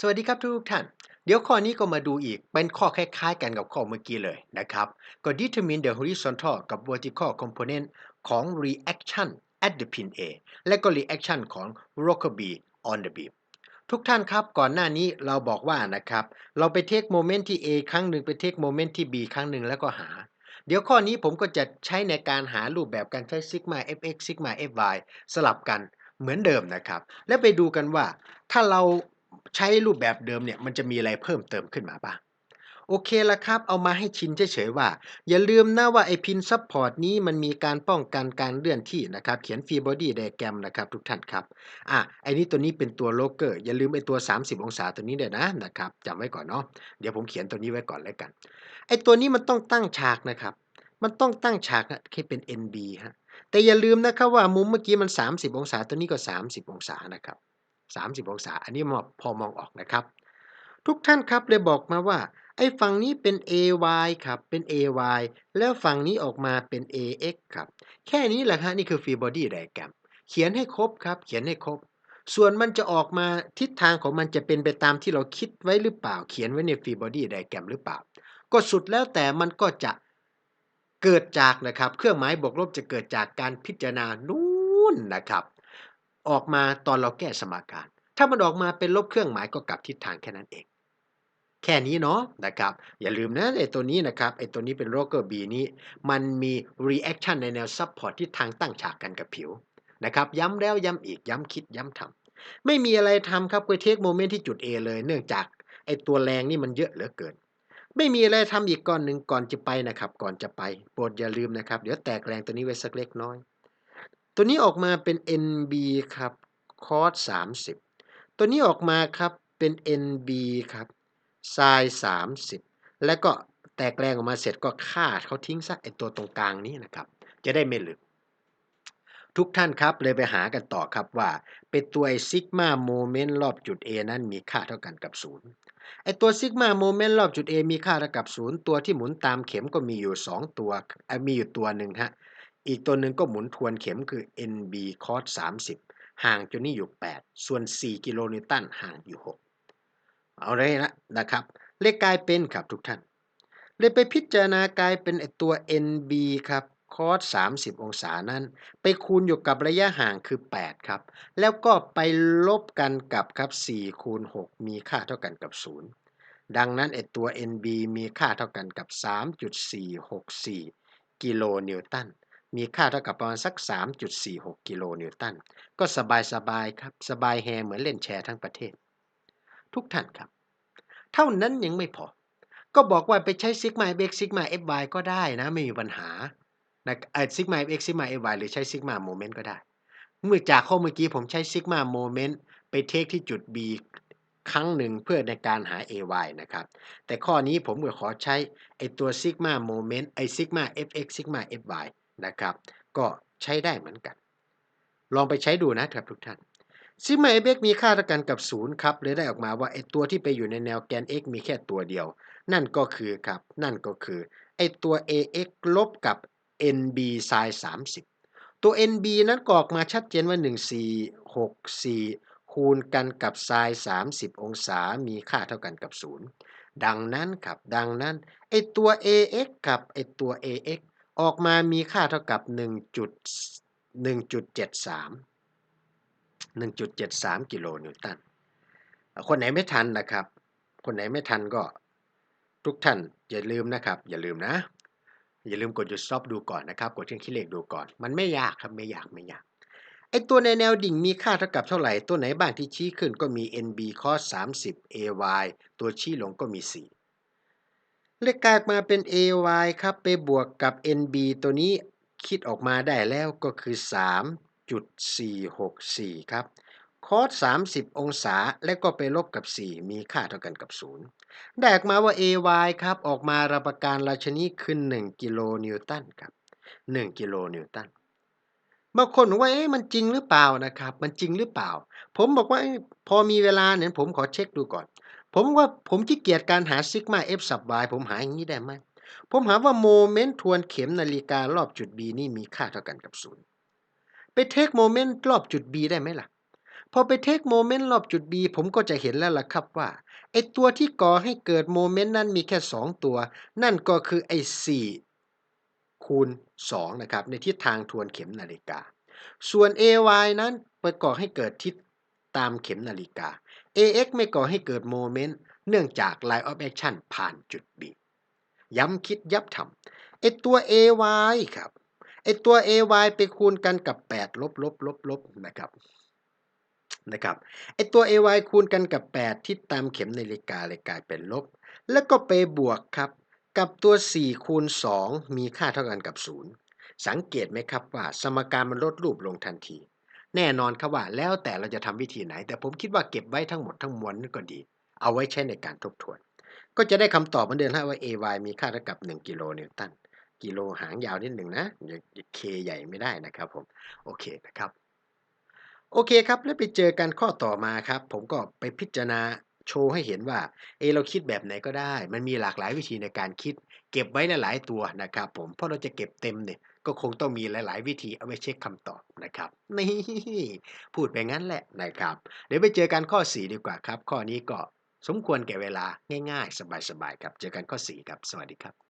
สวัสดีครับทุกท่าน เดี๋ยวข้อนี้ก็มาดูอีก เป็นข้อคล้ายๆ กันกับข้อเมื่อกี้เลยนะครับ ก็ determine the horizontal กับ vertical component ของ reaction at the pin A และก็ reaction ของ rocker B on the beam ทุกท่านครับก่อนหน้านี้เราบอกว่านะครับ เราไปเทคโมเมนต์ที่ A ครั้งหนึ่งไปเทคโมเมนต์ที่ B ครั้งหนึ่งแล้วก็หา เดี๋ยวข้อนี้ผมก็จะใช้ในการหารูปแบบการใช้ sigma fx sigma fy สลับกันเหมือนเดิมนะครับ และไปดูกันว่าถ้าเรา ใช้รูปแบบเดิมเนี่ยมันจะมีอะไรเพิ่มเติมขึ้นมาบ้างโอเคละครับ เอามาให้ชินเฉยๆว่า อย่าลืมนะว่าไอพินซับพอร์ตนี้มันมีการป้องกันการเลื่อนที่นะครับ เขียนฟรีบอดี้ไดแกรมนะครับทุกท่านครับ อะไอนี้ตัวนี้เป็นตัวโลเกอร์ อย่าลืมไอตัว 30 องศาตัวนี้เด้นะนะครับจำไว้ก่อนเนาะ เดี๋ยวผมเขียนตัวนี้ไว้ก่อนแล้วกัน ไอตัวนี้มันต้องตั้งฉากนะครับ มันต้องตั้งฉากแค่เป็น NB ฮะ แต่อย่าลืมนะครับว่ามุมเมื่อกี้มัน 30 องศาตัวนี้ก็ 30 องศานะครับ 30 องศา อันนี้มพอมองออกนะครับ ทุกท่านครับเลยบอกมาว่า ไอ้ฝั่งนี้เป็น AY ครับ เป็น AY แล้วฝั่งนี้ออกมาเป็น AX ครับ แค่นี้แหละฮะนี่คือ free body diagram เขียนให้ครบครับ เขียนให้ครบ ส่วนมันจะออกมาทิศทางของมันจะเป็นไปตามที่เราคิดไว้หรือเปล่า เขียนไว้ใน free body diagram หรือเปล่า ก็สุดแล้วแต่มันก็จะเกิดจากนะครับ เครื่องหมายบวกลบจะเกิดจากการพิจารณานู่นนะครับ ออกมาตอนเราแก้สมการ ถ้ามันออกมาเป็นลบเครื่องหมายก็กลับทิศทางแค่นั้นเอง แค่นี้เนาะนะครับ อย่าลืมนะไอตัวนี้นะครับไอตัวนี้เป็นโรเกอร์บีนี้ มันมี reaction ในแนว support ที่ทางตั้งฉากกันกับผิวนะครับ ย้ำแล้วย้ำอีกย้ำคิดย้ำทำไม่มีอะไรทำครับไปเทคโมเมนต์ที่จุด A เลย เนื่องจากไอตัวแรงนี่มันเยอะเหลือเกินไม่มีอะไรทำอีกก่อนหนึ่งก่อนจะไปนะครับ ก่อนจะไปโปรดอย่าลืมนะครับ เดี๋ยวแตกแรงตัวนี้ไว้สักเล็กน้อย ตัวนี้ออกมาเป็น NB ครับ cos 30 ตัวนี้ออกมาครับเป็น NB ครับ sin 30 แล้วก็แตกแรงออกมาเสร็จก็ฆ่าเขาทิ้งซะไอตัวตรงกลางนี้นะครับ จะได้ไม่หลุดทุกท่านครับเลยไปหากันต่อครับว่า เป็นตัวซิกมาโมเมนต์รอบจุด A นั้นมีค่าเท่ากันกับ 0 ไอตัวซิกมาโมเมนต์รอบจุด A มีค่าเท่ากับ 0 ตัวที่หมุนตามเข็มก็มีอยู่ 2 ตัวมีอยู่ตัวหนึ่งฮะ อีกตัวหนึ่งก็หมุนทวนเข็มคือ NB cos 30 ห่างจุดนี้อยู่ 8 ส่วน 4 กิโลนิวตันห่างอยู่ 6 เอาเลยนะนะครับ เลขกลายเป็นครับทุกท่าน เลยไปพิจารณากลายเป็นตัว NB ครับ cos 30 องศานั้น ไปคูณอยู่กับระยะห่างคือ 8 ครับ แล้วก็ไปลบกันกับครับ 4 คูณ 6 มีค่าเท่ากันกับ 0 ดังนั้นไอตัว NB มีค่าเท่ากันกับ 3.464 กิโลนิวตัน มีค่าเท่ากับประมาณสัก 3.46 กิโลนิวตัน ก็สบายสบายครับ สบายแฮเหมือนเล่นแชร์ทั้งประเทศ ทุกท่านครับ เท่านั้นยังไม่พอ ก็บอกว่าไปใช้ซิกมา x ซิกมา fy ก็ได้นะ ไม่มีปัญหานะไอซิกมา x ซิกมา fy หรือใช้ซิกมาโมเมนต์ก็ได้ เมื่อจากข้อเมื่อกี้ผมใช้ซิกมาโมเมนต์ไปเทคที่จุด b ครั้งหนึ่งเพื่อในการหา ay นะครับ แต่ข้อนี้ผมก็ขอใช้ไอตัวซิกมาโมเมนต์ไอซิกมา fx ซิกมา fy นะครับ ก็ใช้ได้เหมือนกัน ลองไปใช้ดูนะครับทุกท่านซิมา fx มีค่าเท่ากันกับ 0 ครับเลยได้ออกมาว่าไอตัวที่ไปอยู่ในแนวแกน x มีแค่ตัวเดียว นั่นก็คือครับ นั่นก็คือไอตัว ax ลบกับ nb sin 30 ตัว nb นั้นกออกมาชัดเจนว่า 1464 คูณกันกับ sin 30 องศา มีค่าเท่ากันกับ 0 ดังนั้นครับ ดังนั้นไอตัว ax กับไอตัว ax ออกมามีค่าเท่ากับ 1.1.73 1.73 กิโลนิวตัน คนไหนไม่ทันนะครับ คนไหนไม่ทันก็ทุกท่านอย่าลืมนะครับ อย่าลืมนะ อย่าลืมกดหยุดซอปดูก่อนนะครับ กดเครื่องคิดเลขดูก่อน มันไม่ยากครับไม่ยากไม่ยากไอตัวในแนวดิ่งมีค่าเท่ากับเท่าไหร่ ตัวไหนบ้างที่ชี้ขึ้นก็มี NB cos 30 AY ตัวชี้ลงก็มี 4 เลขกลายมาเป็น AY ครับ ไปบวกกับ NB ตัวนี้คิดออกมาได้แล้วก็คือ 3.464 ครับ คอส30 องศาและก็ไปลบกับ 4 มีค่าเท่ากันกับ 0 ได้ออกมาว่า AY ครับ ออกมารับประการราชนีขึ้น1กิโลนิวตันครับ 1 กิโลนิวตันบางคนบอกว่าเอ๊ะมันจริงหรือเปล่านะครับ มันจริงหรือเปล่า ผมบอกว่าพอมีเวลาเนี่ยผมขอเช็คดูก่อน ผมว่าผมขี้เกียจการหาซิกมา F สับ Y ผมหาอย่างนี้ได้ไหม ผมหาว่าโมเมนต์ทวนเข็มนาฬิการอบจุด B นี่มีค่าเท่ากันกับ0ไปเทคโมเมนต์รอบจุด B ได้ไหมล่ะ พอไปเทคโมเมนต์รอบจุด B ผมก็จะเห็นแล้วล่ะครับว่าไอตัวที่ก่อให้เกิดโมเมนต์นั้นมีแค่ 2 ตัว นั่นก็คือไอ4คูณ 2 นะครับ ในทิศทางทวนเข็มนาฬิกา ส่วน AY นั้นไปก่อให้เกิดทิศตามเข็มนาฬิกา AX ไม่ก่อให้เกิดโมเมนต์เนื่องจาก line of action ผ่านจุด B ย้ำคิดย้ำทำไอตัว AY ครับไอตัว AY ไปคูณกันกับ 8 ลบลบลบลบนะครับนะครับไอตัว AY คูณกันกับ 8 ที่ตามเข็มนาฬิกาเลยกลายเป็นลบ แล้วก็ไปบวกครับ กับตัว 4 คูณ 2 มีค่าเท่ากันกับ 0 สังเกตไหมครับว่า สมการมันลดรูปลงทันที แน่นอนครับว่าแล้วแต่เราจะทำวิธีไหน แต่ผมคิดว่าเก็บไว้ทั้งหมดทั้งมวลนั่นก็ดี เอาไว้ใช้ในการทบทวน ก็จะได้คำตอบเหมือนเดิมว่า AY มีค่าเท่ากับ 1 กิโลนิวตันกิโลหางยาวนิดหนึ่งนะอย่าเคใหญ่ไม่ได้นะครับผมโอเคนะครับ โอเคครับ แล้วไปเจอกันข้อต่อมาครับ ผมก็ไปพิจารณาโชว์ให้เห็นว่าเอเราคิดแบบไหนก็ได้ มันมีหลากหลายวิธีในการคิด เก็บไว้หลายๆตัวนะครับผมเพราะเราจะเก็บเต็มเนี่ย ก็คงต้องมีหลาย ๆ วิธีเอาไว้เช็คคำตอบนะครับ นี่พูดไปงั้นแหละนะครับ เดี๋ยวไปเจอกันข้อ 4 ดีกว่าครับ ข้อนี้ก็สมควรแก่เวลาง่าย ๆ สบาย ๆ ครับ เจอกันข้อ 4 ครับ สวัสดีครับ